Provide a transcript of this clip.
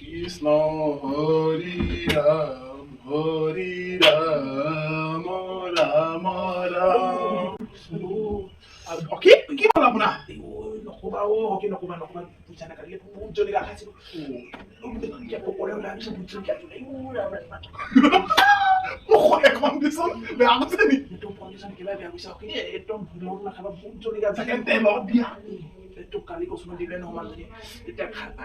কৃষ্ণ হরি রাম হরি রাম রাম রাম ওকে কি বলো আমরা নকবা ও ওকে নকবা নকবা পূজা না করিয়ে পূজনে রাখা ছিল পরে হলে আমি সব বুঝছি কেন ওরে কন্ডিশন বে আমাদের নি তো কন্ডিশন কিবা বে আমি সব কি একদম ভুলন না খাবা পূজনে রাখা কেন তেল দিয়া একটু কালি কসমা দিলে নরমাল দিয়ে এটা খাবা